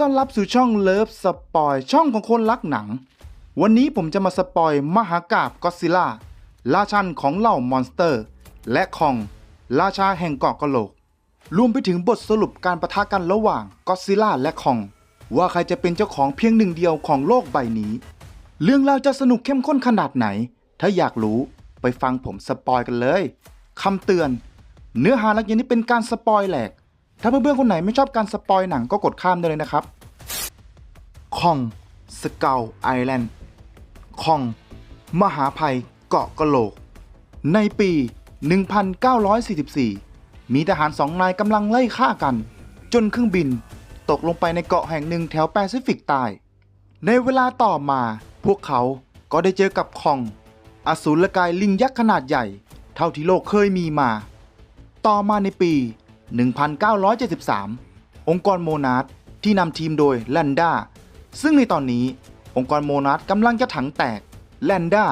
ต้อนรับสู่ช่องเลิฟสปอยช่องของคนรักหนัง วันนี้ผมจะมาสปอยมหากาบก็ซิล่าราชันของเหล่ามอนสเตอร์ และคอง ราชาแห่งเกาะกะโหลก รวมไปถึงบทสรุปการประทะกันระหว่างก็ซิล่าและคอง ว่าใครจะเป็นเจ้าของเพียงหนึ่งเดียวของโลกใบนี้ เรื่องราวจะสนุกเข้มข้นขนาดไหน ถ้าอยากรู้ไปฟังผมสปอยกันเลยคำเตือน เนื้อหาหลักอย่างนี้เป็นการสปอยแหลกถ้าเพื่อนๆคนไหนไม่ชอบการสปอยหนังก็กดข้ามได้เลยนะครับ คองสเกลไอแลนด์คอง มหาภัยเกาะกะโหลก ในปี 1944 มีทหารสองนายกำลังไล่ฆ่ากัน จนเครื่องบินตกลงไปในเกาะแห่งหนึ่งแถวแปซิฟิกใต้ ในเวลาต่อมาพวกเขาก็ได้เจอกับคอง อสูรกายลิงยักษ์ขนาดใหญ่ เท่าที่โลกเคยมีมา ต่อมาในปี 1973 องค์กรโมนาร์ทที่นำทีมโดยแลนด้า ซึ่งในตอนนี้องค์กรโมนาร์ทกำลังจะถังแตก แลนด้า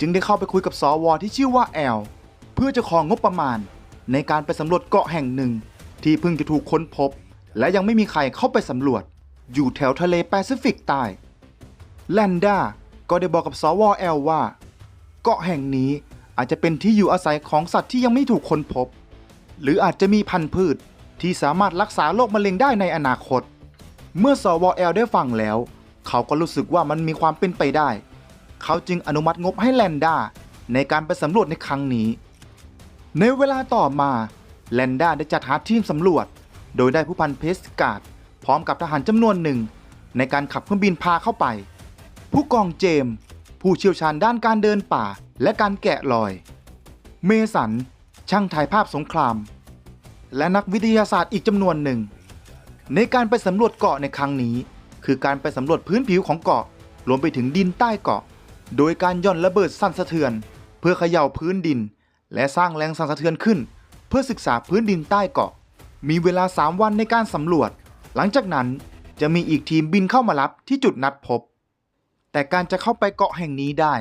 จึงได้เข้าไปคุยกับสวที่ชื่อว่าแอล เพื่อจะของงบประมาณ ในการไปสำรวจเกาะแห่งหนึ่ง ที่เพิ่งจะถูกค้นพบ และยังไม่มีใครเข้าไปสำรวจ อยู่แถวทะเลแปซิฟิกใต้แลนด้าก็ได้บอกกับสวแอลว่า เกาะแห่งนี้อาจจะเป็นที่อยู่อาศัยของสัตว์ที่ยังไม่ถูกค้นพบ หรืออาจจะมีพันธุ์พืชที่สามารถรักษาโรคมะเร็งได้ในอนาคต เมื่อสวอลได้ฟังแล้ว เขาก็รู้สึกว่ามันมีความเป็นไปได้ เขาจึงอนุมัติงบให้แลนด้าในการไปสำรวจในครั้งนี้ ในเวลาต่อมาแลนด้าได้จัดหาทีมสำรวจ โดยได้ผู้พันเพสการ์ดพร้อมกับทหารจำนวนหนึ่ง ในการขับเครื่องบินพาเข้าไป ผู้กองเจมส์ผู้เชี่ยวชาญด้านการเดินป่าและการแกะรอย เมสัน ช่างถ่ายภาพสงคราม และนักวิทยาศาสตร์อีกจำนวนหนึ่ง ในการไปสำรวจเกาะในครั้งนี้ คือการไปสำรวจพื้นผิวของเกาะรวมไปถึงดินใต้เกาะ โดยการย่อนระเบิดสั่นสะเทือน เพื่อเขย่าพื้นดิน และสร้างแรงสั่นสะเทือนขึ้น เพื่อศึกษาพื้นดินใต้เกาะ มีเวลา 3 วันในการสำรวจ หลังจากนั้นจะมีอีกทีมบินเข้ามารับที่จุดนัดพบ แต่การจะเข้าไปเกาะแห่งนี้ได้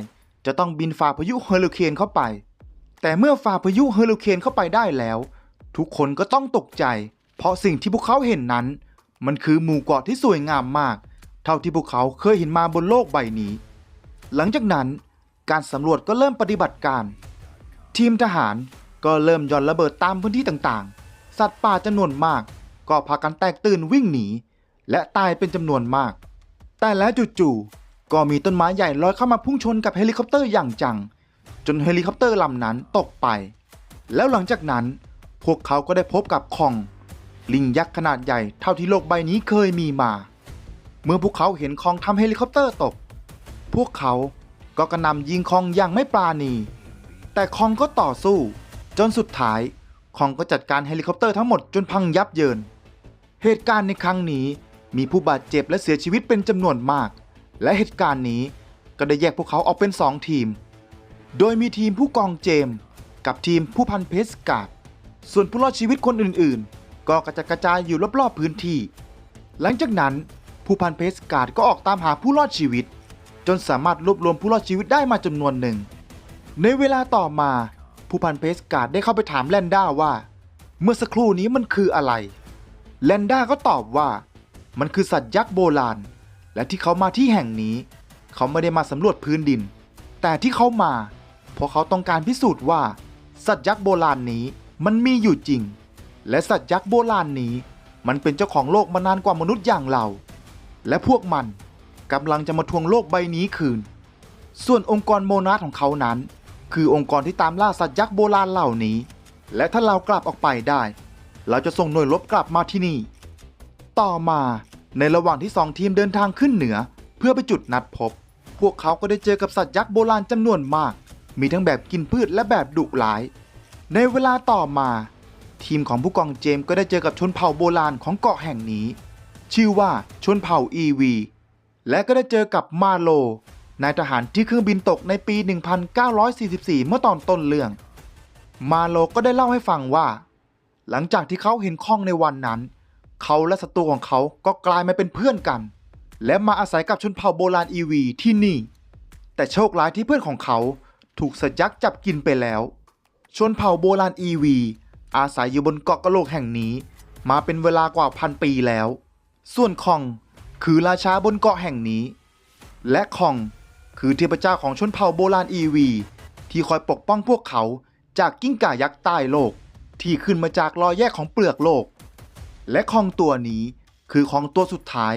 จะต้องบินฝ่าพายุเฮอริเคนเข้าไป แต่เมื่อฝ่าพายุเฮอริเคนเข้าไปได้แล้ว ทุกคนก็ต้องตกใจ เพราะสิ่งที่พวกเขาเห็นนั้น มันคือหมู่เกาะที่สวยงามมาก เท่าที่พวกเขาเคยเห็นมาบนโลกใบนี้ หลังจากนั้นการสำรวจก็เริ่มปฏิบัติการ ทีมทหารก็เริ่มย่อนระเบิดตามพื้นที่ต่างๆ สัตว์ป่าจำนวนมาก ก็พากันแตกตื่นวิ่งหนี และตายเป็นจำนวนมาก แต่แล้วจู่ๆก็มีต้นไม้ใหญ่ลอยเข้ามาพุ่งชนกับเฮลิคอปเตอร์อย่างจัง จนเฮลิคอปเตอร์ลำนั้นตกไป แล้วหลังจากนั้นพวกเขาก็ได้พบกับคอง ลิงยักษ์ขนาดใหญ่เท่าที่โลกใบนี้เคยมีมา เมื่อพวกเขาเห็นคองทำเฮลิคอปเตอร์ตก พวกเขาก็กระนำยิงคองอย่างไม่ปราณี แต่คองก็ต่อสู้ จนสุดท้ายคองก็จัดการเฮลิคอปเตอร์ทั้งหมดจนพังยับเยิน เหตุการณ์ในครั้งนี้มีผู้บาดเจ็บและเสียชีวิตเป็นจำนวนมาก และเหตุการณ์นี้ก็ได้แยกพวกเขาออกเป็น 2 ทีม โดยมีทีมผู้กองเจมส์กับทีมผู้พันเพสกาดส่วนผู้รอดชีวิตคนอื่นๆ ก็กระจัดกระจายอยู่รอบๆพื้นที่ หลังจากนั้นผู้พันเพสการ์ดก็ออกตามหาผู้รอดชีวิต จนสามารถรวบรวมผู้รอดชีวิตได้มาจำนวนหนึ่ง ในเวลาต่อมา ผู้พันเพสการ์ดได้เข้าไปถามแลนด้าว่า เมื่อสักครู่นี้มันคืออะไร แลนด้าก็ตอบว่า มันคือสัตว์ยักษ์โบราณ และที่เขามาที่แห่งนี้ เขาไม่ได้มาสำรวจพื้นดิน แต่ที่เขามา เพราะเขาต้องการพิสูจน์ว่า สัตว์ยักษ์โบราณนี้มันมีอยู่จริง และสัตว์ยักษ์โบราณนี้ มันเป็นเจ้าของโลกมานานกว่ามนุษย์อย่างเรา และพวกมันกำลังจะมาทวงโลกใบนี้คืน ส่วนองค์กรโมนาร์ทของเขานั้น คือองค์กรที่ตามล่าสัตว์ยักษ์โบราณเหล่านี้ และถ้าเรากลับออกไปได้ เราจะส่งหน่วยรบกลับมาที่นี่ ต่อมาในระหว่างที่สองทีมเดินทางขึ้นเหนือ เพื่อไปจุดนัดพบ พวกเขาก็ได้เจอกับสัตว์ยักษ์โบราณจำนวนมาก มีทั้งแบบกินพืชและแบบดุร้าย ในเวลาต่อมา ทีมของผู้กองเจมส์ก็ได้เจอกับชนเผ่าโบราณของเกาะแห่งนี้ ชื่อว่าชนเผ่าอีวีและก็ได้เจอกับมาโลนายทหารที่เครื่องบินตกในปี 1944 เมื่อตอนต้นเรื่อง มาโลก็ได้เล่าให้ฟังว่า หลังจากที่เขาเห็นข้องในวันนั้น เขาและศัตรูของเขาก็กลายมาเป็นเพื่อนกัน และมาอาศัยกับชนเผ่าโบราณอีวีที่นี่ แต่โชคร้ายที่เพื่อนของเขาถูกสัตว์ยักษ์จับกินไปแล้ว ชนเผ่าโบราณอีวี อาศัยอยู่บนเกาะกะโหลกแห่งนี้ มาเป็นเวลากว่าพันปีแล้ว ส่วนคองคือราชาบนเกาะแห่งนี้ และคองคือเทพเจ้าของชนเผ่าโบราณอีวี ที่คอยปกป้องพวกเขาจากกิ้งก่ายักษ์ใต้โลก ที่ขึ้นมาจากรอยแยกของเปลือกโลก และคองตัวนี้คือของตัวสุดท้าย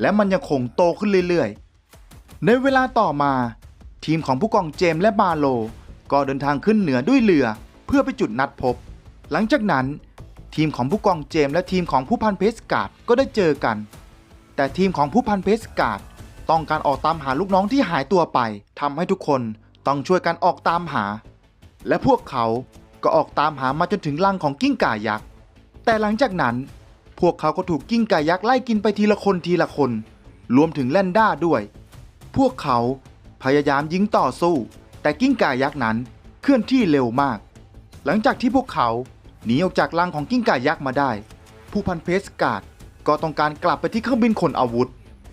และมันยังคงโตขึ้นเรื่อยๆ ในเวลาต่อมา ทีมของผู้กองเจมส์และบาโล ก็เดินทางขึ้นเหนือด้วยเรือเพื่อไปจุดนัดพบ หลังจากนั้นทีมของผู้กองเจมส์และทีมของผู้พันเพสการ์ดก็ได้เจอกัน แต่ทีมของผู้พันเพสการ์ดต้องการออกตามหาลูกน้องที่หายตัวไปทำให้ทุกคนต้องช่วยกันออกตามหา และพวกเขาก็ออกตามหามาจนถึงรังของกิ้งก่ายักษ์แต่หลังจากนั้น พวกเขาก็ถูกกิ้งก่ายักษ์ไล่กินไปทีละคนทีละคน รวมถึงแลนด้าด้วย พวกเขาพยายามยิงต่อสู้ แต่กิ้งก่ายักษ์นั้นเคลื่อนที่เร็วมาก หลังจากที่พวกเขา หนีออกจากรังของกิ้งก่ายักษ์มาได้ ผู้พันเพสการ์ดก็ต้องการกลับไปที่เครื่องบินขนอาวุธ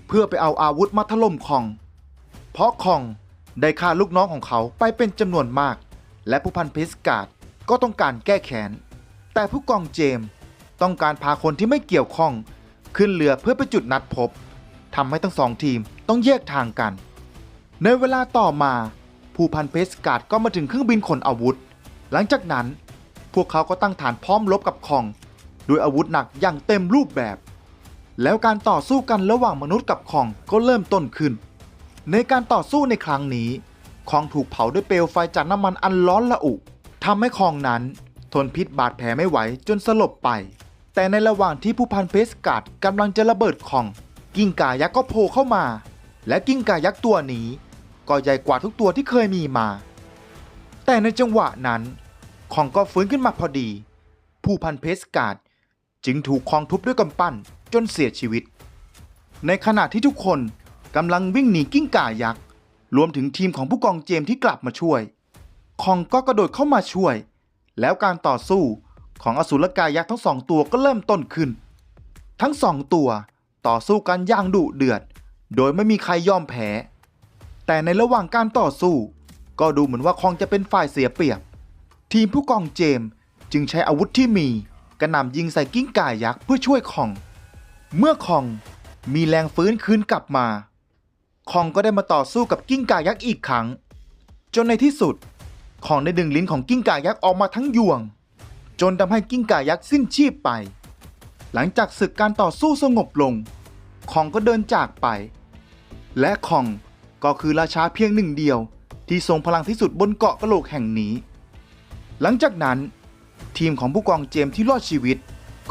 เพื่อไปเอาอาวุธมาถล่มคอง เพราะคองได้ฆ่าลูกน้องของเขาไปเป็นจำนวนมาก และผู้พันเพสการ์ดก็ต้องการแก้แค้นแต่ผู้กองเจมส์ต้องการพาคนที่ไม่เกี่ยวข้อง ขึ้นเรือเพื่อไปจุดนัดพบทำให้ทั้งสองทีมต้องแยกทางกัน ในเวลาต่อมา ผู้พันเพสการ์ดก็มาถึงเครื่องบินขนอาวุธ หลังจากนั้น พวกเขาก็ตั้งฐานพร้อมรบกับคองด้วยอาวุธหนักอย่างเต็มรูปแบบ แล้วการต่อสู้กันระหว่างมนุษย์กับคองก็เริ่มต้นขึ้น ในการต่อสู้ในครั้งนี้คองถูกเผาด้วยเปลวไฟจากน้ำมันอันร้อนระอุทำให้คองนั้น ทนพิษบาดแผลไม่ไหวจนสลบไป แต่ในระหว่างที่ผู้พันเพสการ์ดกำลังจะระเบิดคอง กิ้งก่ายักษ์ก็โผล่เข้ามา และกิ้งก่ายักษ์ตัวนี้ ก็ใหญ่กว่าทุกตัวที่เคยมีมา แต่ในจังหวะนั้น คองก็ฟื้นขึ้นมาพอดี ผู้พันเพสการ์ดจึงถูกคองทุบด้วยกำปั้นจนเสียชีวิต ในขณะที่ทุกคนกำลังวิ่งหนีกิ้งก่ายักษ์รวมถึงทีมของผู้กองเจมส์ที่กลับมาช่วย คองก็กระโดดเข้ามาช่วย แล้วการต่อสู้ของอสูรกายยักษ์ทั้งสองตัวก็เริ่มต้นขึ้น ทั้งสองตัวต่อสู้กันอย่างดุเดือด โดยไม่มีใครยอมแพ้ แต่ในระหว่างการต่อสู้ ก็ดูเหมือนว่าคองจะเป็นฝ่ายเสียเปรียบ ทีมผู้กองเจมส์จึงใช้อาวุธที่มีกระหน่ำยิงใส่กิ้งก่ายักษ์เพื่อช่วยคอง เมื่อคองมีแรงฟื้นคืนกลับมา คองก็ได้มาต่อสู้กับกิ้งก่ายักษ์อีกครั้ง จนในที่สุด คองได้ดึงลิ้นของกิ้งก่ายักษ์ออกมาทั้งยวง จนทำให้กิ้งก่ายักษ์สิ้นชีพไป หลังจากศึกการต่อสู้สงบลง คองก็เดินจากไป และคองก็คือราชาเพียงหนึ่งเดียว ที่ทรงพลังที่สุดบนเกาะกะโหลกแห่งนี้ หลังจากนั้น ทีมของผู้กองเจมส์ที่รอดชีวิต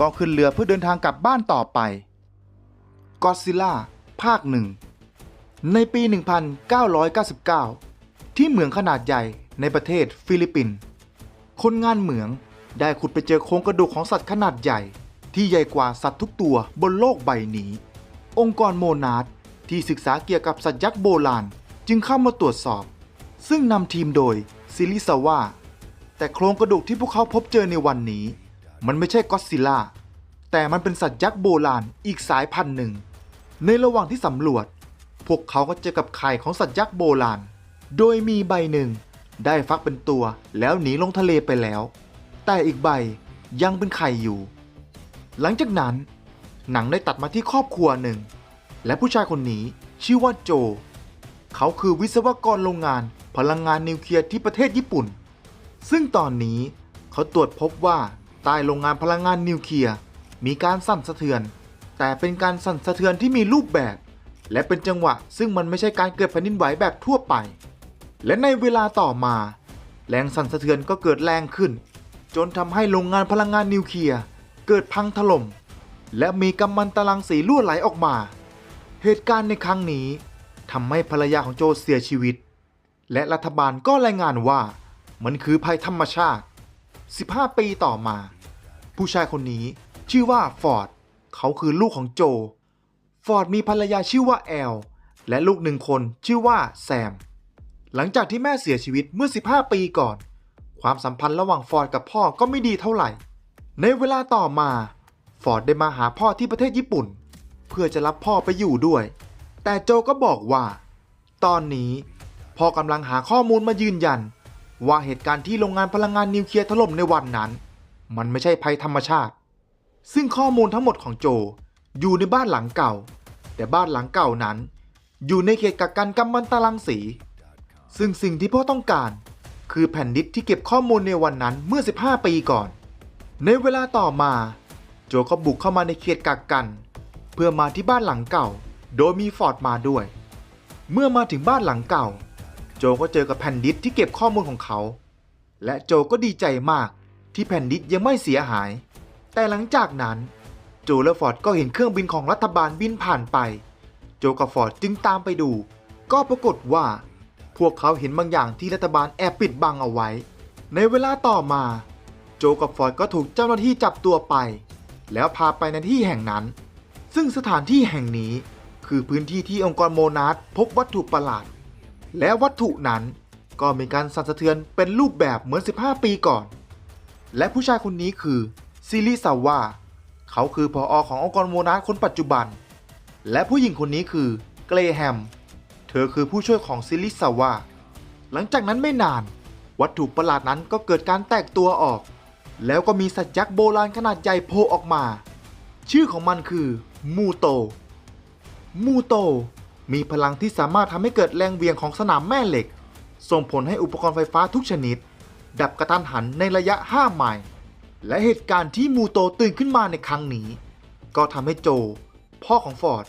ก็ขึ้นเรือเพื่อเดินทางกลับบ้านต่อไปกอซิล่าภาคหนึ่งในปี 1999 ที่เหมืองขนาดใหญ่ในประเทศฟิลิปปินส์คนงานเหมืองได้ขุดไปเจอโครงกระดูกของสัตว์ขนาดใหญ่ ที่ใหญ่กว่าสัตว์ทุกตัวบนโลกใบนี้ องค์กรโมนาร์ดที่ศึกษาเกี่ยวกับสัตว์ยักษ์โบราณ จึงเข้ามาตรวจสอบ ซึ่งนำทีมโดยซิลิซาวา แต่โครงกระดูกที่พวกเขาพบเจอในวันนี้ มันไม่ใช่ก็อดซิลล่า แต่มันเป็นสัตว์ยักษ์โบราณอีกสายพันธุ์หนึ่ง ในระหว่างที่สำรวจ พวกเขาก็เจอกับไข่ของสัตว์ยักษ์โบราณ โดยมีใบหนึ่ง ได้ฟักเป็นตัวแล้วหนีลงทะเลไปแล้ว แต่อีกใบยังเป็นไข่อยู่ หลังจากนั้น หนังได้ตัดมาที่ครอบครัวหนึ่ง และผู้ชายคนนี้ชื่อว่าโจ เขาคือวิศวกรโรงงานพลังงานนิวเคลียร์ที่ประเทศญี่ปุ่น ซึ่งตอนนี้เขาตรวจพบว่าใต้โรงงานพลังงานนิวเคลียร์มีการสั่นสะเทือน แต่เป็นการสั่นสะเทือนที่มีรูปแบบ และเป็นจังหวะซึ่งมันไม่ใช่การเกิดแผ่นดินไหวแบบทั่วไป และในเวลาต่อมา แรงสั่นสะเทือนก็เกิดแรงขึ้น จนทำให้โรงงานพลังงานนิวเคลียร์เกิดพังถล่ม และมีกัมมันตรังสีรั่วไหลออกมา เหตุการณ์ในครั้งนี้ทำให้ภรรยาของโจเสียชีวิต และรัฐบาลก็รายงานว่า มันคือภัยธรรมชาติ 15 ปีต่อมา ผู้ชายคนนี้ชื่อว่าฟอร์ด เขาคือลูกของโจ ฟอร์ดมีภรรยาชื่อว่าแอล และลูกหนึ่งคนชื่อว่าแซม หลังจากที่แม่เสียชีวิตเมื่อ 15 ปีก่อน ความสัมพันธ์ระหว่างฟอร์ดกับพ่อก็ไม่ดีเท่าไหร่ ในเวลาต่อมา ฟอร์ดได้มาหาพ่อที่ประเทศญี่ปุ่น เพื่อจะรับพ่อไปอยู่ด้วย แต่โจก็บอกว่า ตอนนี้พ่อกำลังหาข้อมูลมายืนยัน ว่าเหตุการณ์ที่โรงงานพลังงานนิวเคลียร์ถล่มในวันนั้น มันไม่ใช่ภัยธรรมชาติ ซึ่งข้อมูลทั้งหมดของโจอยู่ในบ้านหลังเก่า แต่บ้านหลังเก่านั้น อยู่ในเขตกักกันกำมันตรังสี ซึ่งสิ่งที่พ่อต้องการ คือแผ่นดิสที่เก็บข้อมูลในวันนั้นเมื่อ 15 ปีก่อน ในเวลาต่อมา โจก็บุกเข้ามาในเขตกักกัน เพื่อมาที่บ้านหลังเก่า โดยมีฟอร์ดมาด้วย เมื่อมาถึงบ้านหลังเก่า โจก็เจอกับแผ่นดิสที่เก็บข้อมูลของเขา และโจก็ดีใจมากที่แผ่นดิสยังไม่เสียหาย แต่หลังจากนั้น โจและฟอร์ดก็เห็นเครื่องบินของรัฐบาลบินผ่านไป โจกับฟอร์ดจึงตามไปดู ก็ปรากฏว่า พวกเขาเห็นบางอย่างที่รัฐบาลแอบปิดบังเอาไว้ ในเวลาต่อมา โจกับฟอร์ดก็ถูกเจ้าหน้าที่จับตัวไป แล้วพาไปในที่แห่งนั้น ซึ่งสถานที่แห่งนี้คือพื้นที่ที่องค์กรโมนาร์ดพบวัตถุประหลาด และวัตถุนั้นก็มีการสั่นสะเทือนเป็นรูปแบบเหมือน 15 ปีก่อน และผู้ชายคนนี้คือซิลิซาวาเขาคือพออขององค์กรโมนาร์ดคนปัจจุบัน และผู้หญิงคนนี้คือเกรแฮม เธอคือผู้ช่วยของซิลิซาวาหลังจากนั้นไม่นาน วัตถุประหลาดนั้นก็เกิดการแตกตัวออก แล้วก็มีสัตว์ยักษ์โบราณขนาดใหญ่โผล่ออกมา ชื่อของมันคือมูโต มูโต มีพลังที่สามารถทำให้เกิดแรงเวียงของสนามแม่เหล็ก ส่งผลให้อุปกรณ์ไฟฟ้าทุกชนิด ดับกระทันหันในระยะ 5 ไมล์และเหตุการณ์ที่มูโตตื่นขึ้นมาในครั้งนี้ ก็ทำให้โจ พ่อของฟอร์ด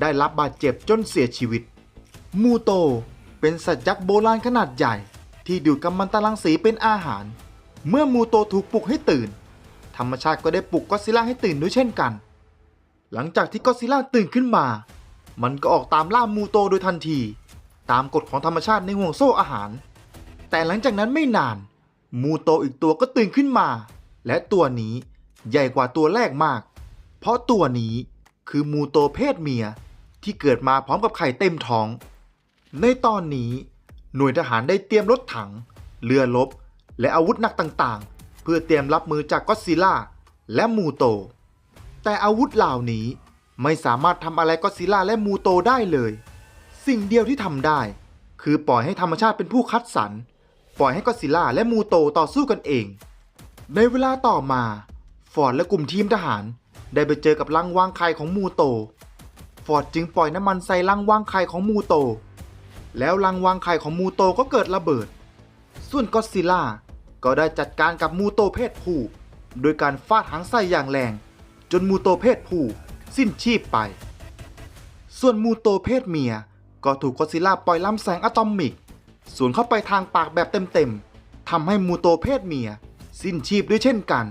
ได้รับบาดเจ็บจนเสียชีวิต มูโตเป็นสัตว์ยักษ์โบราณขนาดใหญ่ ที่ดูดกัมมันตรังสีเป็นอาหาร เมื่อมูโตถูกปลุกให้ตื่น ธรรมชาติก็ได้ปลุกก็ซิล่าให้ตื่นด้วยเช่นกัน หลังจากที่ก็ซิล่าตื่นขึ้นมา มันก็ออกตามล่ามูโตโดยทันที ตามกฎของธรรมชาติในห่วงโซ่อาหาร แต่หลังจากนั้นไม่นาน มูโตอีกตัวก็ตื่นขึ้นมา และตัวนี้ใหญ่กว่าตัวแรกมาก เพราะตัวนี้คือมูโตเพศเมียที่เกิดมาพร้อมกับไข่เต็มท้อง ในตอนนี้ หน่วยทหารได้เตรียมรถถัง เรือรบและอาวุธหนักต่างๆ เพื่อเตรียมรับมือจากก็อดซิล่าและมูโต แต่อาวุธเหล่านี้ ไม่สามารถทำอะไรก็ซิล่าและมูโตได้เลย สิ่งเดียวที่ทำได้ คือปล่อยให้ธรรมชาติเป็นผู้คัดสรร ปล่อยให้ก็ซิล่าและมูโตต่อสู้กันเอง ในเวลาต่อมา ฟอร์ดและกลุ่มทีมทหาร ได้ไปเจอกับรังวางไข่ของมูโต ฟอร์ดจึงปล่อยน้ำมันใส่รังวางไข่ของมูโต แล้วรังวางไข่ของมูโตก็เกิดระเบิด ส่วนก็ซิลล่าก็ได้จัดการกับมูโตเพศผู้ โดยการฟาดหางใส่อย่างแรง จนมูโตเพศผู้ สิ้นชีพไป ส่วนมูโตเพศเมียก็ถูกก็อซิล่าปล่อยลำแสงอะตอมิก สวนเข้าไปทางปากแบบเต็มๆทำให้มูโตเพศเมีย สิ้นชีพด้วยเช่นกัน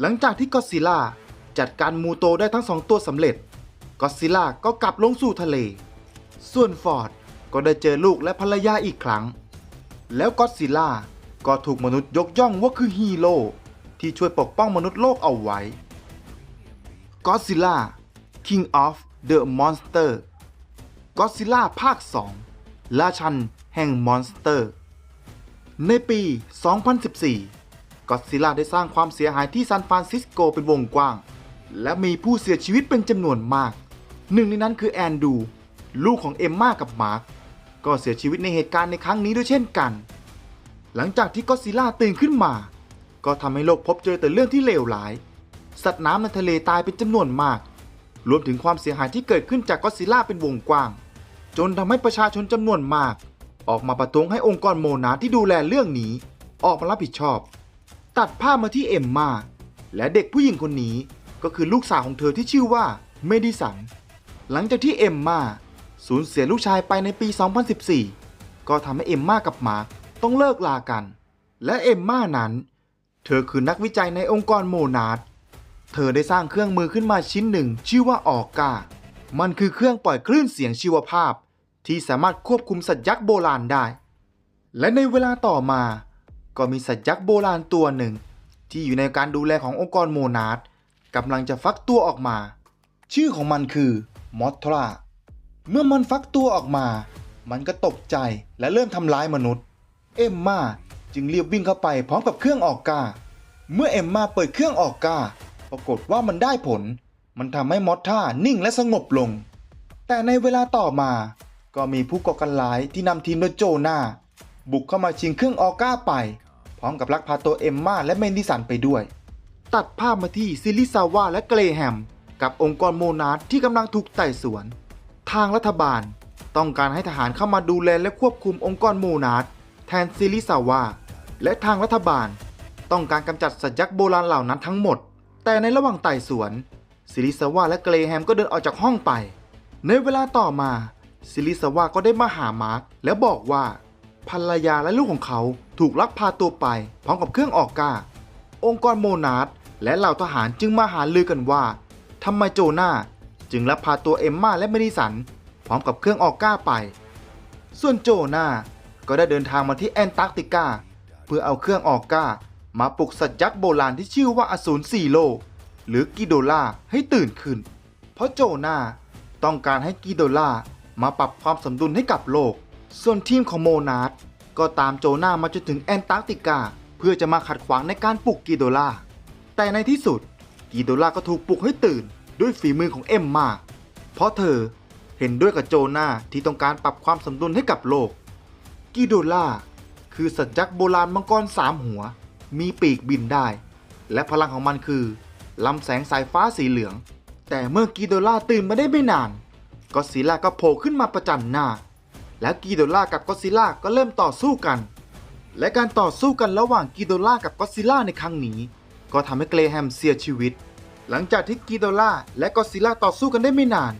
หลังจากที่ก็อซิล่าจัดการมูโตได้ทั้งสองตัวสำเร็จก็อซิล่าก็กลับลงสู่ทะเล ส่วนฟอร์ดก็ได้เจอลูกและภรรยาอีกครั้ง แล้วก็อซิล่าก็ถูกมนุษย์ยกย่องว่าคือฮีโร่ที่ช่วยปกป้องมนุษย์โลกเอาไว้ Godzilla King of the Monster Godzilla ภาค 2 ราชันแห่งมอนสเตอร์ ในปี 2014 Godzilla ได้สร้างความเสียหายที่ซานฟรานซิสโกเป็นวงกว้าง และมีผู้เสียชีวิตเป็นจำนวนมาก หนึ่งในนั้นคือแอนดู ลูกของเอมมากับมาร์คก็เสียชีวิตในเหตุการณ์ในครั้งนี้ด้วยเช่นกัน หลังจากที่ก็ซิล่าตื่นขึ้นมา ก็ทำให้โลกพบเจอแต่เรื่องที่เลวร้าย สัตว์น้ำในทะเลตายเป็นจำนวนมาก รวมถึงความเสียหายที่เกิดขึ้นจากก็ซิล่าเป็นวงกว้าง จนทำให้ประชาชนจำนวนมาก ออกมาประท้วงให้องค์กรโมนาที่ดูแลเรื่องนี้ ออกมารับผิดชอบ ตัดภาพมาที่เอมมาและเด็กผู้หญิงคนนี้ก็คือลูกสาวของเธอที่ชื่อว่าเมดิสัน หลังจากที่เอมมาสูญเสียลูกชายไปในปี 2014 ก็ทำให้เอมมากับมาร์คต้องเลิกลากัน และเอมมานั้น เธอคือนักวิจัยในองค์กรโมนาด เธอได้สร้างเครื่องมือขึ้นมาชิ้นหนึ่ง ชื่อว่าออกกา มันคือเครื่องปล่อยคลื่นเสียงชีวภาพ ที่สามารถควบคุมสัตว์ยักษ์โบราณได้ และในเวลาต่อมา ก็มีสัตว์ยักษ์โบราณตัวหนึ่ง ที่อยู่ในการดูแลขององค์กรโมนาดกำลังจะฟักตัวออกมา ชื่อของมันคือมอทรา เมื่อมันฟักตัวออกมา มันก็ตกใจและเริ่มทำร้ายมนุษย์ เอมมาจึงเรีบวิ่งเข้าไปพร้อมกับเครื่องออกกา เมื่อเอมมาเปิดเครื่องออกกา รากฏว่ามันได้ผล มันทำให้มอทรานิ่งและสงบลง แต่ในเวลาต่อมา ก็มีผู้ก่อการร้ายที่นำทีมโดยโจนาบุกเข้ามาชิงเครื่องออกก้าไป พร้อมกับลักพาตัวเอมมาและเมนดิสันไปด้วย ตัดภาพมาที่ซิลิซาวาและเกรแฮม กับองค์กรโมนาร์ทที่กำลังถูกไต่สวน ทางรัฐบาลต้องการให้ทหารเข้ามาดูแลและควบคุมองค์กรโมนาร์ทแทนซิริซาวาและทางรัฐบาล ต้องการกำจัดสัตว์ยักษ์โบราณเหล่านั้นทั้งหมด แต่ในระหว่างไต่สวนซิริซาวาและเกรแฮมก็เดินออกจากห้องไป ในเวลาต่อมาซิริซาวาก็ได้มาหามาร์คแล้วบอกว่าภรรยาและลูกของเขาถูกลักพาตัวไป พร้อมกับเครื่องออกกาองค์กรโมนาร์ทและเหล่าทหารจึงมาหาลือกันว่าทำไมโจนาจึงลักพาตัวเอมมาและเมดิสัน พร้อมกับเครื่องออกก้าไป ส่วนโจนาก็ได้เดินทางมาที่แอนตาร์กติกา เพื่อเอาเครื่องออกก้า มาปลุกสัตว์ยักษ์โบราณที่ชื่อว่าอสูรสี่โลกหรือกิโดล่าให้ตื่นขึ้น เพราะโจนาต้องการให้กิโดล่ามาปรับความสมดุลให้กับโลก ส่วนทีมของโมนาร์ทก็ตามโจนามาจนถึงแอนตาร์กติกา เพื่อจะมาขัดขวางในการปลุกกิโดล่า แต่ในที่สุดกิโดล่าก็ถูกปลุกให้ตื่นด้วยฝีมือของเอ็มมา เพราะเธอเห็นด้วยกับโจนาที่ต้องการปรับความสมดุลให้กับโลก กิโดล่าคือสัตว์ยักษ์โบราณมังกรสามหัว มีปีกบินได้ และพลังของมันคือลำแสงสายฟ้าสีเหลือง แต่เมื่อกิโดล่าตื่นมาได้ไม่นาน ก็ซิล่าก็โผล่ขึ้นมาประจันหน้า แล้วกิโดล่ากับก็ซิล่าก็เริ่มต่อสู้กัน และการต่อสู้กันระหว่างกิโดล่ากับก็ซิล่าในครั้งนี้ ก็ทำให้เกรแฮมเสียชีวิต หลังจากที่กิโดล่าและก็ซิลล่าต่อสู้กันได้ไม่นาน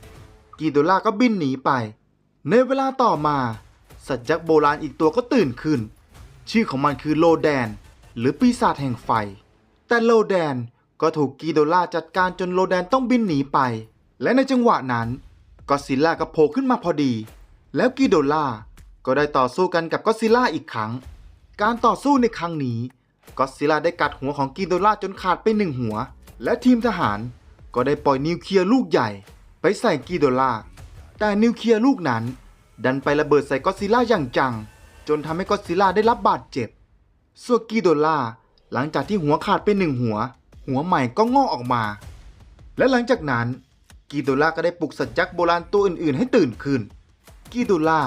กิโดล่าก็บินหนีไป ในเวลาต่อมา สัตว์ยักษ์โบราณอีกตัวก็ตื่นขึ้น ชื่อของมันคือโลแดน หรือปีศาจแห่งไฟ แต่โลแดนก็ถูกกิโดล่าจัดการจนโลแดนต้องบินหนีไป และในจังหวะนั้นก็ซิลล่าก็โผล่ขึ้นมาพอดี แล้วกิโดล่าก็ได้ต่อสู้กันกับก็ซิลล่าอีกครั้ง การต่อสู้ในครั้งนี้ก็ซิลล่าได้กัดหัวของกิโดล่าจนขาดไปหนึ่งหัว และทีมทหารก็ได้ปล่อยนิวเคลียร์ลูกใหญ่ ไปใส่กิโดล่า แต่นิวเคลียร์ลูกนั้น ดันไประเบิดใส่ก็ซิลล่าอย่างจัง จนทำให้ก็ซิลล่าได้รับบาดเจ็บ ส่วนกิโดล่าหลังจากที่หัวขาดไปหนึ่งหัว หัวใหม่ก็งอกออกมา และหลังจากนั้นกิโดล่าก็ได้ปลุกสัตว์ยักษ์โบราณตัวอื่นๆ ให้ตื่นขึ้นกิโดล่า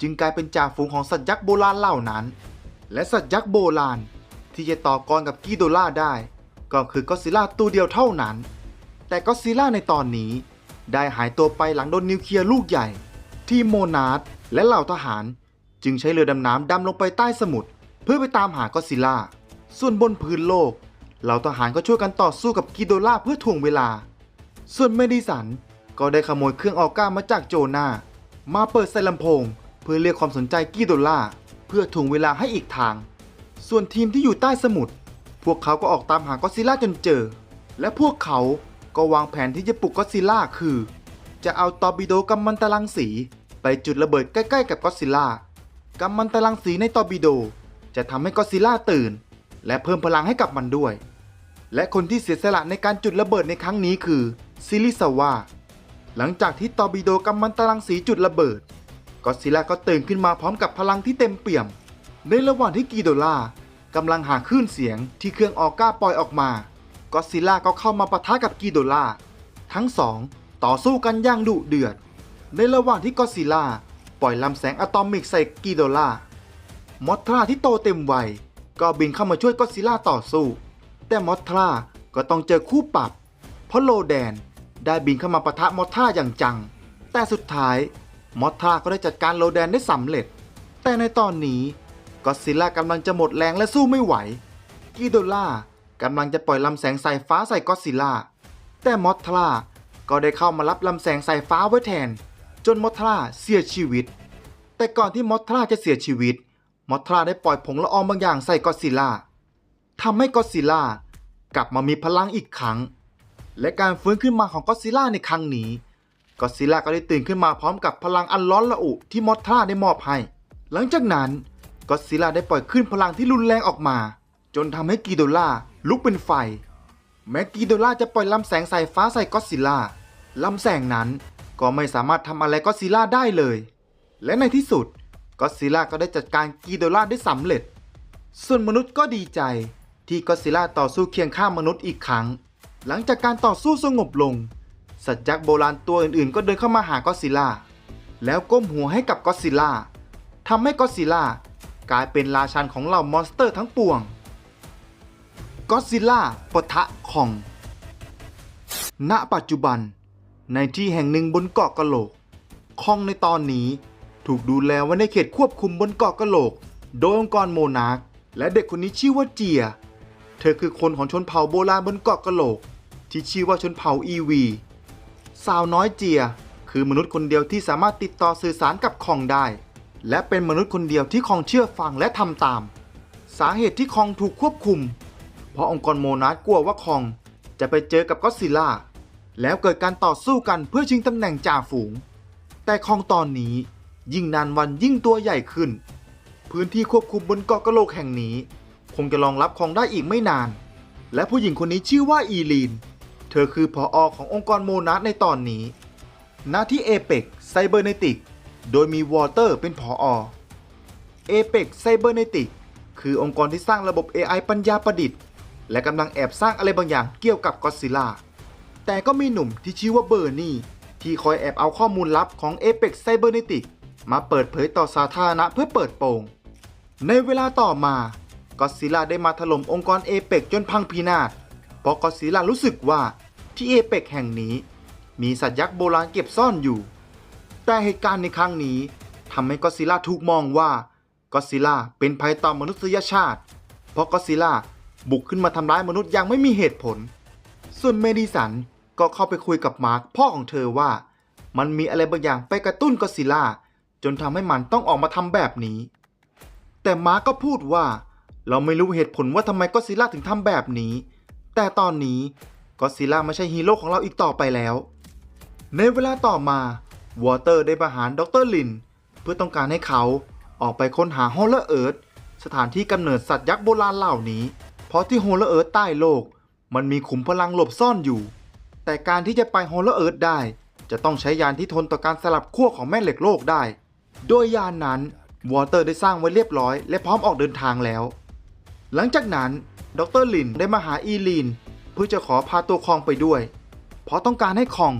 จึงกลายเป็นจ่าฝูงของสัตว์ยักษ์โบราณเหล่านั้น และสัตว์ยักษ์โบราณที่จะต่อกรกับกิโดล่าได้ ก็คือก็อดซิลล่าตัวเดียวเท่านั้น แต่ก็อดซิลล่าในตอนนี้ ได้หายตัวไปหลังโดนนิวเคลียร์ลูกใหญ่ ที่โมนาร์และเหล่าทหาร จึงใช้เรือดำน้ำดำลงไปใต้สมุทร พื่อไปตามหาก็อซิลล่า ส่วนบนพื้นโลก เหล่าทหารก็ช่วยกันต่อสู้กับกิโดล่าเพื่อทวงเวลา ส่วนเมดิสันก็ได้ขโมยเครื่องออก้ามาจากโจนามาเปิดใส่ลำโพง เพื่อเรียกความสนใจกิโดล่าเพื่อทวงเวลาให้อีกทาง ส่วนทีมที่อยู่ใต้สมุทรพวกเขาก็ออกตามหาก็อซิลล่าจนเจอ และพวกเขาก็วางแผนที่จะปลุกก็ซิลล่าคือ จะเอาตอร์ปิโดกัมมันตรังสี ไปจุดระเบิดใกล้ๆกับก็ซิลล่ากัมมันตรังสีในตอร์ปิโด จะทำให้ก็อดซิล่าตื่น และเพิ่มพลังให้กับมันด้วย และคนที่เสียสละในการจุดระเบิดในครั้งนี้คือซิลิซาวาหลังจากที่ตอร์ปิโดกัมมันตรังสีจุดระเบิด ก็ซิล่าก็ตื่นขึ้นมาพร้อมกับพลังที่เต็มเปี่ยม ในระหว่างที่กีโดล่ากำลังหาคลื่นเสียงที่เครื่องออกก้าปล่อยออกมา ก็ซิล่าก็เข้ามาปะทะกับกีโดล่าทั้งสองต่อสู้กันอย่างดุเดือด ในระหว่างที่ก็ซิล่าปล่อยลำแสงอะตอมิกใส่กีโดล่า มอทราที่โตเต็มวัยก็บินเข้ามาช่วยก็อดซิล่าต่อสู้ แต่มอทราก็ต้องเจอคู่ปรับ เพราะโลแดนได้บินเข้ามาปะทะมอทราอย่างจัง แต่สุดท้ายมอทราก็ได้จัดการโลแดนได้สำเร็จ แต่ในตอนนี้ก็อดซิล่ากำลังจะหมดแรงและสู้ไม่ไหวกิโดล่ากำลังจะปล่อยลำแสงสายฟ้าใส่ก็อดซิลล่าแต่มอทราก็ได้เข้ามารับลำแสงสายฟ้าไว้แทน จนมอทราเสียชีวิต แต่ก่อนที่มอทราจะเสียชีวิต มอทราได้ปล่อยผงละอองบางอย่างใส่ก็อดซิลล่าทำให้ก็อดซิลล่ากลับมามีพลังอีกครั้ง และการฟื้นขึ้นมาของก็อดซิลล่าในครั้งนี้ก็อดซิลล่าก็ได้ตื่นขึ้นมาพร้อมกับพลังอันร้อนระอุที่มอทราได้มอบให้ หลังจากนั้นก็อดซิลล่าได้ปล่อยคลื่นพลังที่รุนแรงออกมา จนทำให้กีโดล่าลุกเป็นไฟ แม้กีโดล่าจะปล่อยลำแสงสายฟ้าใส่ก็อดซิลล่าลำแสงนั้นก็ไม่สามารถทำอะไรก็อดซิลล่าได้เลย และในที่สุด ก็ซิล่าก็ได้จัดการกีโดล่าได้สำเร็จ ส่วนมนุษย์ก็ดีใจ ที่ก็ซิล่าต่อสู้เคียงข้างมนุษย์อีกครั้ง หลังจากการต่อสู้สงบลง สัตว์ยักษ์โบราณตัวอื่นๆ ก็เดินเข้ามาหาก็ซิล่า แล้วก้มหัวให้กับก็ซิล่าทำให้ก็ซิล่ากลายเป็นราชันของเหล่ามอนสเตอร์ทั้งปวงก็ซิลล่าปะทะคอง ณ ปัจจุบัน ในที่แห่งหนึ่งบนเกาะกะโหลก คองในตอนนี้ ถูกดูแลไว้ในเขตควบคุมบนเกาะกะโหลก โดยองค์กรโมนาร์คและเด็กคนนี้ชื่อว่าเจีย เธอคือคนของชนเผ่าโบราณบนเกาะกะโหลก ที่ชื่อว่าชนเผ่าอีวี สาวน้อยเจีย คือมนุษย์คนเดียวที่สามารถติดต่อสื่อสารกับคองได้ และเป็นมนุษย์คนเดียวที่คองเชื่อฟังและทำตาม สาเหตุที่คองถูกควบคุม เพราะองค์กรโมนาร์คกลัวว่าคองจะไปเจอกับก็อดซิลล่าแล้วเกิดการต่อสู้กันเพื่อชิงตำแหน่งจ่าฝูง แต่คองตอนนี้ ยิ่งนานวันยิ่งตัวใหญ่ขึ้น พื้นที่ควบคุมบนเกาะกะโหลกแห่งนี้ คงจะรองรับคองได้อีกไม่นาน และผู้หญิงคนนี้ชื่อว่าอีลีน เธอคือผออขององค์กรโมนาร์คในตอนนี้ หน้าที่เอเปกไซเบอร์เนติก โดยมีวอเตอร์เป็นผออเอเปกไซเบอร์เนติกคือองค์กรที่สร้างระบบ AI ปัญญาประดิษฐ์ และกำลังแอบสร้างอะไรบางอย่างเกี่ยวกับก็อซิลล่าแต่ก็มีหนุ่มที่ชื่อว่าเบอร์นี่ที่คอยแอบเอาข้อมูลลับของ Apex Cybernetic มาเปิดเผยต่อสาธารณะเพื่อเปิดโปง ในเวลาต่อมาก็ซิล่าได้มาถล่มองค์กร Apex จนพังพินาศเพราะก็ซิล่ารู้สึกว่าที่ Apex แห่งนี้ มีสัตว์ยักษ์โบราณเก็บซ่อนอยู่ แต่เหตุการณ์ในครั้งนี้ทำให้ก็ซิล่าถูกมองว่าก็ซิล่าเป็นภัยต่อมนุษยชาติ เพราะก็ซิล่าบุกขึ้นมาทำร้ายมนุษย์อย่างไม่มีเหตุผล ส่วนเมดิสันก็เข้าไปคุยกับมาร์คพ่อของเธอว่า มันมีอะไรบางอย่างไปกระตุ้นก็ซิลล่า จนทำให้มันต้องออกมาทำแบบนี้ แต่มาก็พูดว่า เราไม่รู้เหตุผลว่าทำไมก็ซิล่าถึงทำแบบนี้ แต่ตอนนี้ก็ซิล่าไม่ใช่ฮีโร่ของเราอีกต่อไปแล้ว ในเวลาต่อมาวอเตอร์ได้ประหารดรลิน เพื่อต้องการให้เขาออกไปค้นหาฮอลเลอร์เอิร์ธสถานที่กำเนิดสัตว์ยักษ์โบราณเหล่านี้ เพราะที่โฮลเลอร์เอิร์ธใต้โลก มันมีขุมพลังหลบซ่อนอยู่ แต่การที่จะไปโฮลเลอร์เอิร์ธได้ จะต้องใช้ยานที่ทนต่อการสลับขั้วของแม่เหล็กโลกได้ โดยยานนั้นวอเตอร์ได้สร้างไว้เรียบร้อย และพร้อมออกเดินทางแล้ว หลังจากนั้นดรลินได้มาหาอีลีน เพื่อจะขอพาตัวคองไปด้วย เพราะต้องการให้คอง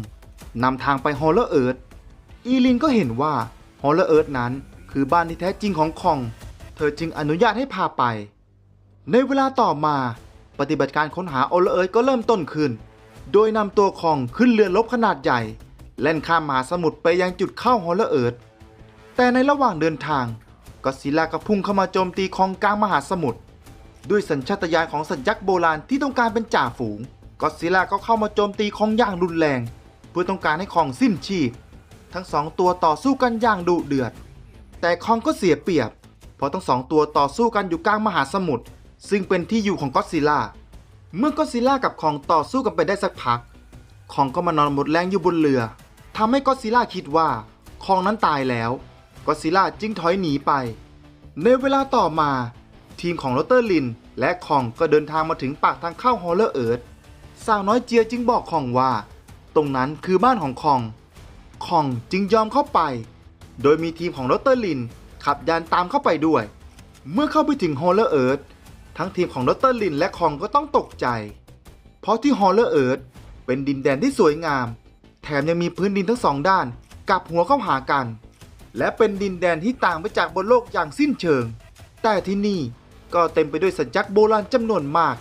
นำทางไปฮอลเลอร์เอิร์ธอีลีนก็เห็นว่าฮอลเลอร์เอิร์ธนั้นคือบ้านที่แท้จริงของคอง เธอจึงอนุญาตให้พาไป ในเวลาต่อมาปฏิบัติการค้นหาโอลเอิร์ธก็เริ่มต้นขึ้น โดยนำตัวคองขึ้นเรือรบขนาดใหญ่ แล่นข้ามมหาสมุทรไปยังจุดเข้าฮอลเลอร์เอิร์ธ แต่ในระหว่างเดินทางก็ซิล่าก็พุ่งเข้ามาโจมตีคองกลางมหาสมุทรด้วยสัญชาตญาณของสัตว์ยักษ์โบราณที่ต้องการเป็นจ่าฝูงก็ซิล่าก็เข้ามาโจมตีคองอย่างรุนแรง เพื่อต้องการให้คองสิ้นชีพ ทั้งสองตัวต่อสู้กันอย่างดุเดือด แต่คองก็เสียเปรียบ เพราะทั้งสองตัวต่อสู้กันอยู่กลางมหาสมุทรซึ่งเป็นที่อยู่ของก็ซิล่าเมื่อก็ซิล่ากับคองต่อสู้กันไปได้สักพักคองก็มานอนหมดแรงอยู่บนเรือทำให้ก็ซิลล่าคิดว่าคองนั้นตายแล้ว ก็ซิล่าจึงถอยหนีไป ในเวลาต่อมา ทีมของลอตเตอร์ลิน และคองก็เดินทางมาถึงปากทางเข้าฮอลเลอร์เอิร์ธสาวน้อยเจียจึงบอกคองว่า ตรงนั้นคือบ้านของคอง คองจึงยอมเข้าไป โดยมีทีมของลอตเตอร์ลิน ขับยานตามเข้าไปด้วย เมื่อเข้าไปถึงฮอลเลอร์เอิร์ธทั้งทีมของลอตเตอร์ลินและคองก็ต้องตกใจ เพราะที่ฮอลเลอร์เอิร์ธเป็นดินแดนที่สวยงาม แถมยังมีพื้นดินทั้งสองด้านกับหัวเข้าหากัน และเป็นดินแดนที่ต่างไปจากบนโลกอย่างสิ้นเชิง แต่ที่นี่ก็เต็มไปด้วยสัญลักษณ์โบราณจำนวนมาก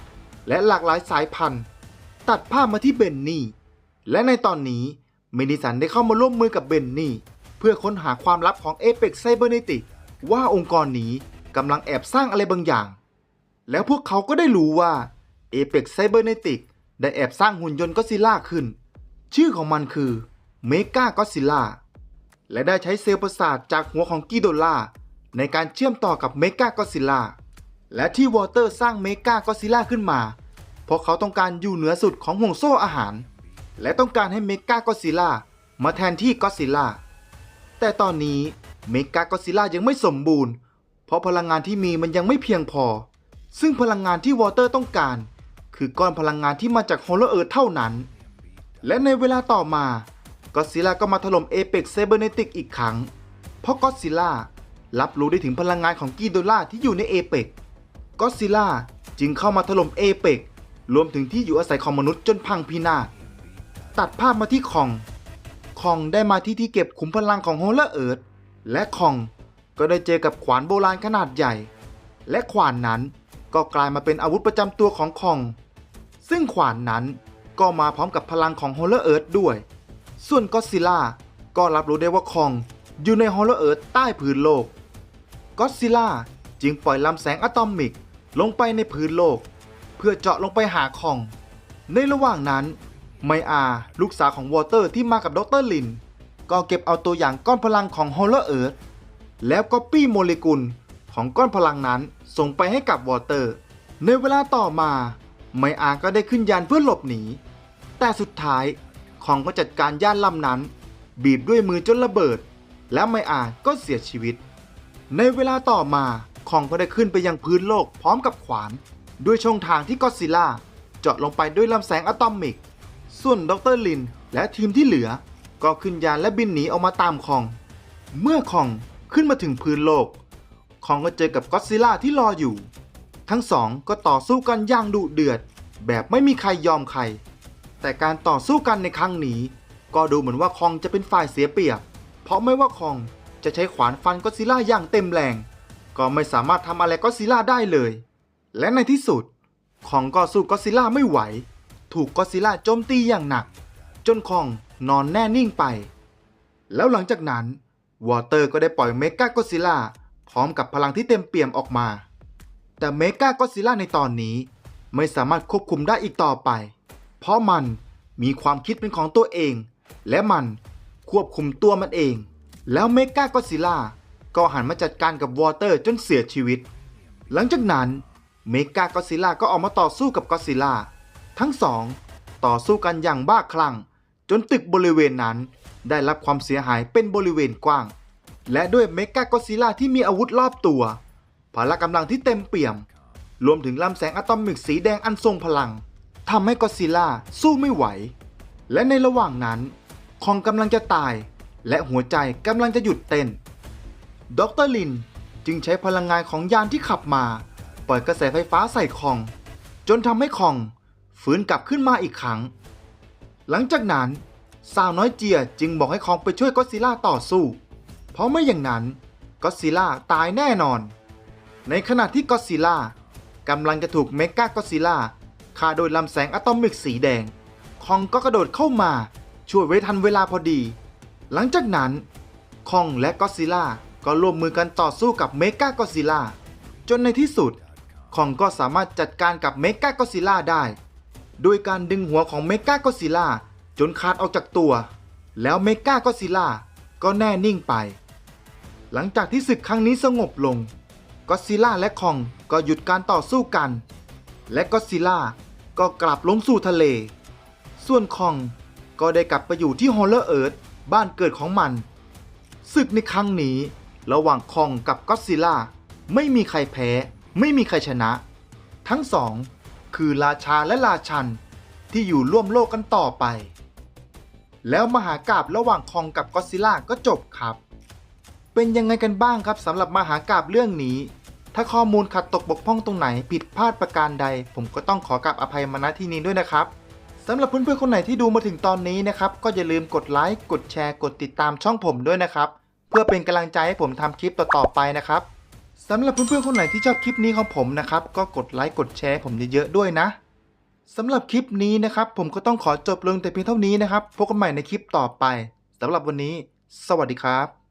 และหลากหลายสายพันธุ์ ตัดภาพมาที่เบนนี่ และในตอนนี้เมดิสันได้เข้ามาร่วมมือกับเบนนี่ เพื่อค้นหาความลับของ Apex Cybernetic ว่าองค์กรนี้กำลังแอบสร้างอะไรบางอย่าง แล้วพวกเขาก็ได้รู้ว่า Apex Cybernetic ได้แอบสร้างหุ่นยนต์ก็ซิล่าขึ้น ชื่อของมันคือ Mega Godzilla และได้ใช้เซลล์ประสาทจากหัวของกิโดล่าในการเชื่อมต่อกับ Mega Godzilla และที่วอเตอร์สร้าง Mega Godzilla ขึ้นมา เพราะเขาต้องการอยู่เหนือสุดของห่วงโซ่อาหาร และต้องการให้ Mega Godzilla มาแทนที่ Godzilla แต่ตอนนี้เมกากอซิล่ายังไม่สมบูรณ์ เพราะพลังงานที่มีมันยังไม่เพียงพอ ซึ่งพลังงานที่วอเตอร์ต้องการ คือก้อนพลังงานที่มาจากโฮโลเอิร์ธเท่านั้น และในเวลาต่อมา กอซิล่าก็มาถล่มเอเปกเซเบอร์เนติกอีกครั้ง เพราะกอซิล่ารับรู้ได้ถึงพลังงานของกีโดล่าที่อยู่ในเอเปกกอซิล่าจึงเข้ามาถล่มเอเปกรวมถึงที่อยู่อาศัยของมนุษย์จนพังพินาศตัดภาพมาที่คอง คองได้มาที่ที่เก็บขุมพลังของโฮลเลอร์เอิร์ธและคองก็ได้เจอกับขวานโบราณขนาดใหญ่ และขวานนั้นก็กลายมาเป็นอาวุธประจำตัวของคอง ซึ่งขวานนั้นก็มาพร้อมกับพลังของโฮลเลอร์เอิร์ธด้วย ส่วนก็อดซิล่าก็รับรู้ได้ว่าคองอยู่ในฮอลเลอร์เอิร์ธใต้พื้นโลกก็อดซิล่าจึงปล่อยลำแสงอะตอมิกลงไปในพื้นโลก เพื่อเจาะลงไปหาคอง ในระหว่างนั้น ไมอาลูกสาวของวอเตอร์ที่มากับดรลิน ก็เก็บเอาตัวอย่างก้อนพลังของฮอลเลอร์เอิร์ธแล้วก็ปี้โมเลกุลของก้อนพลังนั้นส่งไปให้กับวอเตอร์ ในเวลาต่อมา ไมอาก็ได้ขึ้นยานเพื่อหลบหนี แต่สุดท้าย คองก็จัดการย่านลำนั้น บีบด้วยมือจนระเบิด และไมอาก็เสียชีวิต ในเวลาต่อมาคองก็ได้ขึ้นไปยังพื้นโลกพร้อมกับขวาน ด้วยช่องทางที่ก็อดซิล่าเจาะลงไปด้วยลำแสงอะตอมิก ส่วนดรลินและทีมที่เหลือ ก็ขึ้นยานและบินหนีออกมาตามคอง เมื่อคองขึ้นมาถึงพื้นโลกคองก็เจอกับก็อดซิลล่าที่รออยู่ ทั้งสองก็ต่อสู้กันอย่างดุเดือด แบบไม่มีใครยอมใคร แต่การต่อสู้กันในครั้งนี้ ก็ดูเหมือนว่าคองจะเป็นฝ่ายเสียเปรียบ เพราะไม่ว่าคองจะใช้ขวานฟันก็ซิล่าอย่างเต็มแรง ก็ไม่สามารถทำอะไรก็ซิล่าได้เลย และในที่สุด คองก็สู้ก็ซิล่าไม่ไหว ถูกก็ซิล่าโจมตีอย่างหนัก จนคองนอนแน่นิ่งไป แล้วหลังจากนั้นวอเตอร์ก็ได้ปล่อยเมกาก็ซิล่าพร้อมกับพลังที่เต็มเปี่ยมออกมา แต่เมกาก็ซิล่าในตอนนี้ ไม่สามารถควบคุมได้อีกต่อไป เพราะมันมีความคิดเป็นของตัวเอง และมันควบคุมตัวมันเอง แล้วเมกาก็อดซิล่าก็หันมาจัดการกับวอเตอร์จนเสียชีวิต หลังจากนั้นเมกาก็อดซิล่าก็ออกมาต่อสู้กับก็อดซิล่าทั้งสองต่อสู้กันอย่างบ้าคลั่ง จนตึกบริเวณนั้นได้รับความเสียหายเป็นบริเวณกว้าง และด้วยเมกาก็อดซิลล่าที่มีอาวุธรอบตัวพละกำลังที่เต็มเปี่ยม รวมถึงลำแสงอะตอมิกสีแดงอันทรงพลัง ทำให้ก็อดซิลล่าสู้ไม่ไหว และในระหว่างนั้น คองกำลังจะตาย และหัวใจกำลังจะหยุดเต้นดรลินจึงใช้พลังงานของยานที่ขับมา ปล่อยกระแสไฟฟ้าใส่คอง จนทำให้คองฟื้นกลับขึ้นมาอีกครั้ง หลังจากนั้นสาวน้อยเจียจึงบอกให้คองไปช่วยก็อดซิลล่าต่อสู้ เพราะไม่อย่างนั้นก็อดซิลล่าตายแน่นอน ในขณะที่ก็อดซิลล่ากำลังจะถูกเมกาก็อดซิลล่า ฆ่าโดยลำแสงอะตอมิกสีแดง คองก็กระโดดเข้ามา ช่วยไว้ทันเวลาพอดี หลังจากนั้น คองและก็ซิล่าก็ร่วมมือกันต่อสู้กับเมกาก็ซิล่าจนในที่สุด คองก็สามารถจัดการกับเมกาก็ซิล่าได้ โดยการดึงหัวของเมกาก็ซิล่าจนขาดออกจากตัว แล้วเมกาก็ซิล่าก็แน่นิ่งไป หลังจากที่ศึกครั้งนี้สงบลงก็ซิล่าและคองก็หยุดการต่อสู้กัน และก็ซิล่า ก็กลับลงสู่ทะเล ส่วนคองก็ได้กลับไปอยู่ที่ฮอลเลอร์เอิร์ธบ้านเกิดของมัน ศึกในครั้งนี้ ระหว่างคองกับก็อดซิล่าไม่มีใครแพ้ ไม่มีใครชนะ ทั้งสอง คือราชาและราชันที่อยู่ร่วมโลกกันต่อไป แล้วมหากราบระหว่างคองกับก็อดซิล่าก็จบครับ เป็นยังไงกันบ้างครับสำหรับมหากราบเรื่องนี้ ถ้าข้อมูลขัดตกบกพร่องตรงไหนผิดพลาดประการใด ผมก็ต้องขอกราบอภัยมาณที่นี้ด้วยนะครับสำหรับเพื่อนๆคนไหนที่ดูมาถึงตอนนี้นะครับ ก็อย่าลืมกดไลค์กดแชร์กดติดตามช่องผมด้วยนะครับ เพื่อเป็นกำลังใจให้ผมทำคลิปต่อๆไปนะครับสำหรับเพื่อนๆคนไหนที่ชอบคลิปนี้ของผมนะครับ ก็กดไลค์กดแชร์ผมเยอะๆด้วยนะสำหรับคลิปนี้นะครับผมก็ต้องขอจบลงแต่เพียงเท่านี้นะครับพบกันใหม่ในคลิปต่อไปสำหรับวันนี้ สวัสดีครับ